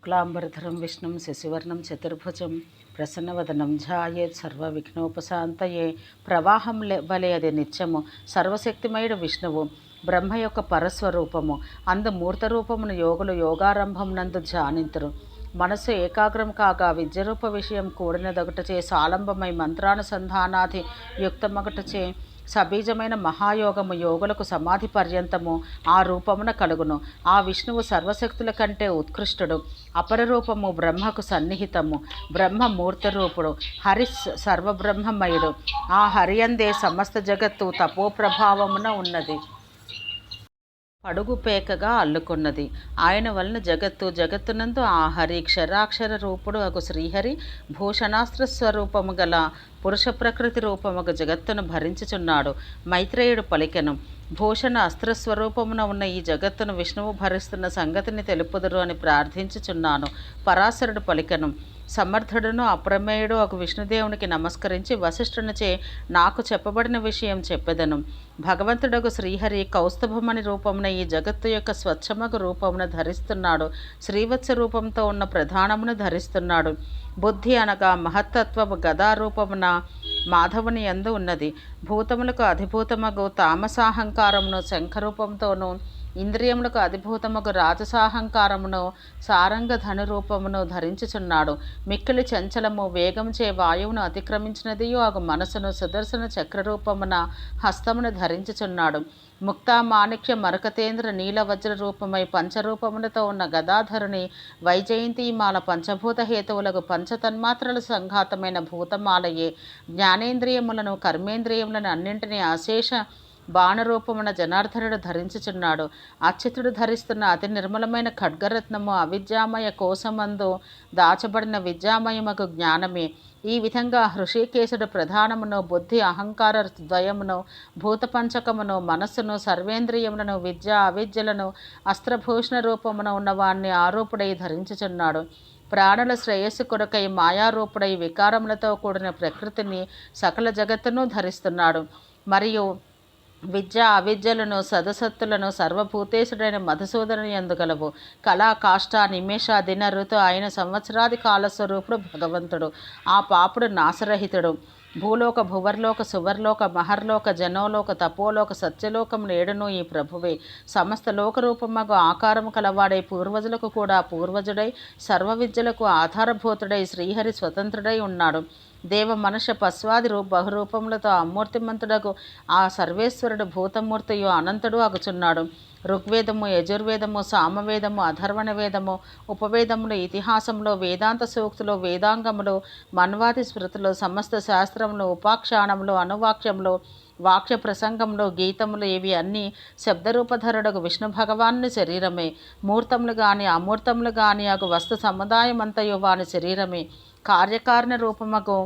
శుక్లాంబరధరం విష్ణుం శశివర్ణం చతుర్భుజం ప్రసన్నవదనం ఝాయేత్ సర్వ విఘ్నోపశాంతయే ప్రవాహం లె- వలె అది నిత్యము సర్వశక్తిమయుడు విష్ణువు బ్రహ్మ యొక్క పరస్వరూపము. అందు మూర్త రూపమును యోగులు యోగారంభం నందు ధ్యానింతురు. మనసు ఏకాగ్రం కాగా విద్యరూప విషయం కూడినదొకటచే సాలంబమై మంత్రానుసంధానాది యుక్తమొకటచే సబీజమైన మహాయోగము యోగులకు సమాధి పర్యంతము ఆ రూపమున కలుగును. ఆ విష్ణువు సర్వశక్తుల కంటే ఉత్కృష్టుడు. అపర రూపము బ్రహ్మకు సన్నిహితము. బ్రహ్మ మూర్తరూపుడు హరి సర్వబ్రహ్మమయుడు. ఆ హరియందే సమస్త జగత్తు తపోప్రభావమున ఉన్నది. పడుగు పేకగా అల్లుకున్నది. ఆయన వలన జగత్తు జగత్తునందు ఆ హరి క్షరాక్షర రూపుడు అగు శ్రీహరి భూషణాస్త్ర స్వరూపము గల పురుష ప్రకృతి రూపముగ జగత్తును భరించుచున్నాడు. మైత్రేయుడు పలికెను భూషణ అస్త్రస్వరూపమున ఉన్న ఈ జగత్తును విష్ణువు భరిస్తున్న సంగతిని తెలుపుదురు అని ప్రార్థించుచున్నాను. పరాశరుడు పలికెను సమర్థుడును అప్రమేయుడు ఒక విష్ణుదేవునికి నమస్కరించి వశిష్ఠునిచే నాకు చెప్పబడిన విషయం చెప్పెదను. భగవంతుడకు శ్రీహరి కౌస్తభమని రూపమున ఈ జగత్తు యొక్క స్వచ్ఛమగు రూపమును ధరిస్తున్నాడు. శ్రీవత్స రూపంతో ఉన్న ప్రధానమును ధరిస్తున్నాడు. బుద్ధి అనగా మహత్తత్వము గదా రూపమున మాధవుని యందు ఉన్నది. భూతములకు అధిభూతమగు తామసాహంకారమును శంఖరూపంతోనూ ఇంద్రియములకు అధిభూతముకు రాజసాహంకారమును సారంగ ధనురూపమును ధరించుచున్నాడు. మిక్కిలి చంచలము వేగంచే వాయువును అతిక్రమించినదియు ఒక మనసును సుదర్శన చక్రరూపమున హస్తమును ధరించుచున్నాడు. ముక్తా మాణిక్య మరకతేంద్ర నీలవజ్ర రూపమై పంచరూపములతో ఉన్న గదాధరుని వైజయంతిమాల పంచభూత హేతువులకు పంచతన్మాత్రల సంఘాతమైన భూతమాలయే. జ్ఞానేంద్రియములను కర్మేంద్రియములను అన్నింటినీ అశేష బాణరూపమున జనార్దనుడు ధరించుచున్నాడు. అచ్యుతుడు ధరిస్తున్న అతి నిర్మలమైన ఖడ్గరత్నము అవిద్యామయ కోశమందు దాచబడిన విద్యామయమకు జ్ఞానమే. ఈ విధంగా హృషికేశుడు ప్రధానమును బుద్ధి అహంకార ద్వయమును భూతపంచకమును మనస్సును సర్వేంద్రియములను విద్య అవిద్యలను అస్త్రభూషణ రూపమున ఉన్నవాణ్ణి ఆరోపుడై ధరించుచున్నాడు. ప్రాణుల శ్రేయస్సు కొరకై మాయారూపుడై వికారములతో కూడిన ప్రకృతిని సకల జగత్తును ధరిస్తున్నాడు. మరియు విద్య అవిద్యలను సదసత్తులను సర్వభూతేశుడైన మధుసూదనుని ఎందుగలవు కళా కాష్ట నిమేష దిన ఋతు ఆయన సంవత్సరాది కాలస్వరూపుడు భగవంతుడు. ఆ పాపుడు నాశరహితుడు భూలోక భువర్లోక సువర్లోక మహర్లోక జనోలోక తపోలోక సత్యలోకం ఏడును ఈ ప్రభువే. సమస్త లోకరూపమగు ఆకారము కలవాడై పూర్వజులకు కూడా పూర్వజుడై సర్వ విద్యలకు ఆధారభూతుడై శ్రీహరి స్వతంత్రుడై ఉన్నాడు. దేవ మనుష పశ్వాది రూ బహురూపములతో అమూర్తిమంతుడకు ఆ సర్వేశ్వరుడు భూతమూర్తియు అనంతుడు అగుచున్నాడు. ఋగ్వేదము యజుర్వేదము సామవేదము అధర్వణ వేదము ఉపవేదములు ఇతిహాసంలో వేదాంత సూక్తులు వేదాంగములు మన్వాది స్మృతులు సమస్త శాస్త్రములు ఉపాఖ్యానములు అనువాక్యములు వాక్య ప్రసంగములు గీతములు ఇవి అన్నీ శబ్దరూపధరుడకు విష్ణు భగవాను శరీరమే. మూర్తములు కానీ అమూర్తములు కానీ అగు వస్తు సముదాయమంతయు వాని శరీరమే. కార్యకారణ రూపమగు.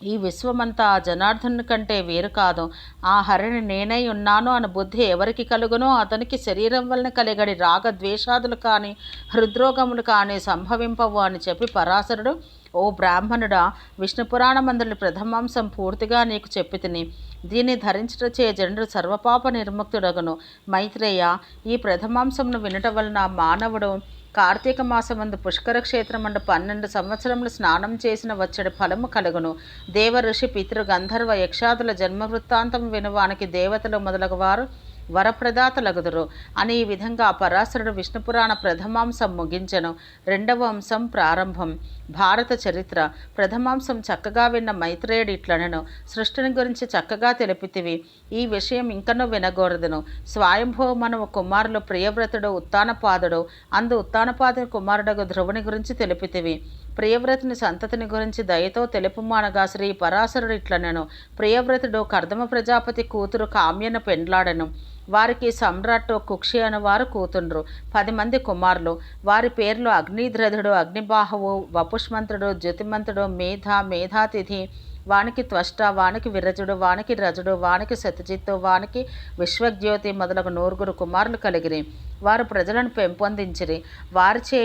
ఈ విశ్వమంతా ఆ జనార్దను కంటే వేరు కాదు. ఆ హరిని నేనై ఉన్నాను అన్న బుద్ధి ఎవరికి కలుగునో అతనికి శరీరం వలన కలిగడి రాగ ద్వేషాదులు కానీ హృద్రోగములు కానీ సంభవింపవు అని చెప్పి పరాశరుడు ఓ బ్రాహ్మణుడా విష్ణు పురాణమందుని ప్రథమాంశం పూర్తిగా నీకు చెప్పి తిని దీన్ని ధరించటచే జనుడు సర్వపాప నిర్ముక్తుడగును. మైత్రేయ ఈ ప్రథమాంశంను వినటం వలన మానవుడు కార్తీక మాసమందు పుష్కర క్షేత్రమందు పన్నెండు సంవత్సరములు స్నానం చేసిన వచ్చడి ఫలము కలుగును. దేవ ఋషి పితృ గంధర్వ యక్షాదుల జన్మ వృత్తాంతం వినువానికి దేవతలు మొదలగు వారు వరప్రదాతలగుదురు. అని ఈ విధంగా పరాశరుడు విష్ణుపురాణ ప్రథమాంశం ముగించను. రెండవ అంశం ప్రారంభం. భారత చరిత్ర. ప్రథమాంశం చక్కగా విన్న మైత్రేయుడు ఇట్లనను. సృష్టిని గురించి చక్కగా తెలిపితివి. ఈ విషయం ఇంకనూ వినగోరదును. స్వయంభవ మనవు కుమారులు ప్రియవ్రతుడు ఉత్తానపాదుడు. అందు ఉత్తానపాదుడు కుమారుడు ధ్రువుని గురించి తెలిపితివి. ప్రియవ్రతుని సంతతిని గురించి దయతో తెలుపుమానగా శ్రీ పరాశరుడు ఇట్లనెను. ప్రియవ్రతుడు కర్దమ ప్రజాపతి కూతురు కామ్యను పెండ్లాడెను. వారికి సమ్రాట్ కుక్షి అను వారు కూతుండ్రు. పది మంది కుమారులు. వారి పేర్లు అగ్నిధ్రథుడు అగ్నిబాహువు వపుష్మంతుడు జ్యోతిమంతుడు మేధ మేధాతిథి. వానికి త్వష్ట వానికి విరజుడు వానికి రజుడు వానికి సతజిత్తు వానికి విశ్వజ్యోతి మొదలగు నూరుగురు కుమారులు కలిగిరి. వారు ప్రజలను పెంపొందించిరి. వారిచే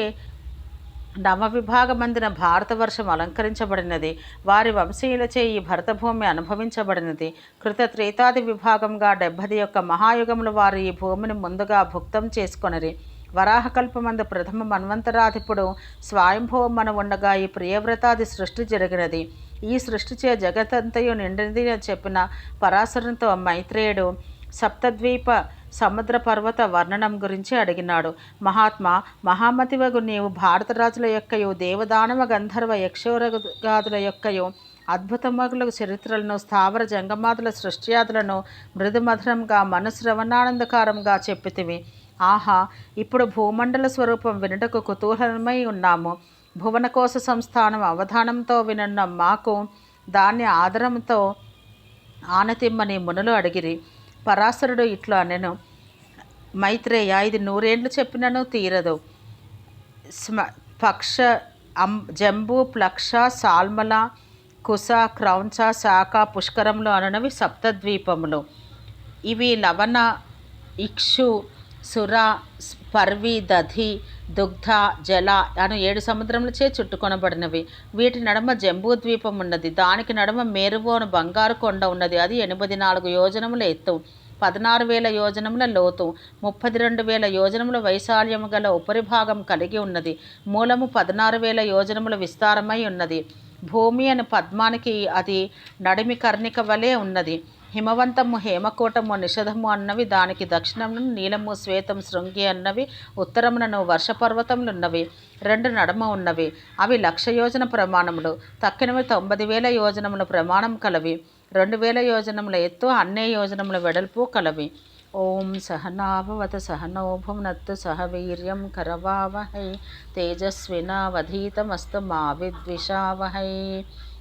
నవవిభాగమందిన భారతవర్షం అలంకరించబడినది. వారి వంశీయులచే ఈ భరతభూమి అనుభవించబడినది. కృత త్రేతాది విభాగంగా డెబ్బది యొక్క మహాయుగములు వారు ఈ భూమిని ముందుగా భుక్తం చేసుకొనరి. వరాహకల్పమందు ప్రథమ మన్వంతరాధిపుడు స్వయంభవమన ఉండగా ఈ ప్రియవ్రతాది సృష్టి జరిగినది. ఈ సృష్టిచే జగతంతయు నిండినది అని చెప్పిన పరాశరంతో మైత్రేయుడు సప్తద్వీప సముద్ర పర్వత వర్ణనం గురించి అడిగినాడు. మహాత్మా మహామతివగు నీవు భారతరాజుల యొక్కయు దేవదానవ గంధర్వ యక్షోరగాదుల యొక్కయు అద్భుతమగుల చరిత్రలను స్థావర జంగమాదుల సృష్టియాదులను మృదుమధురంగా మనశ్రవణానందకారంగా చెప్పితివి. ఆహా ఇప్పుడు భూమండల స్వరూపం వినుటకు కుతూహలమై ఉన్నాము. భువనకోశ సంస్థానం అవధానంతో వినున్న మాకు దాన్ని ఆదరంతో ఆనతిమ్మని మునులు అడిగిరి. పరాశరుడు ఇట్లా అనెను మైత్రేయ ఇది నూరేండ్లు చెప్పినను తీరదు. స్మ పక్ష అం జంబు ప్లక్ష సాల్మల కుస క్రౌంచ శాఖ పుష్కరములు అననవి సప్తద్వీపములు. ఇవి లవణ ఇక్షు సుర పర్వి దధి దుగ్ధ జల అను ఏడు సముద్రములచే చుట్టుకొనబడినవి. వీటి నడమ జంబూ ద్వీపం ఉన్నది దానికి నడమ మేరువోను బంగారు కొండ ఉన్నది. అది ఎనిమిది నాలుగు యోజనముల ఎత్తు పదనారు వేల యోజనముల లోతు ముప్పది రెండు వేల యోజనముల వైశాల్యము గల ఉపరిభాగం కలిగి ఉన్నది. మూలము పదనారు వేల యోజనముల విస్తారమై ఉన్నది. భూమి అని పద్మానికి అది నడిమి కర్ణిక వలె ఉన్నది. హిమవంతము హేమకూటము నిషధము అన్నవి దానికి దక్షిణమును నీలము శ్వేతం శృంగి అన్నవి ఉత్తరమునను వర్షపర్వతములున్నవి రెండు నడమ ఉన్నవి. అవి లక్ష యోజన ప్రమాణములు. తక్కినవి తొంభై వేల యోజనముల ప్రమాణం కలవి. రెండు వేల యోజనముల ఎత్తు అన్నే యోజనముల వెడల్పు కలవి. ఓం సహనాభవత సహనోభునత్తు సహ వీర్యం కరవావహై తేజస్వినావధీతమస్తు మా విద్విషావహై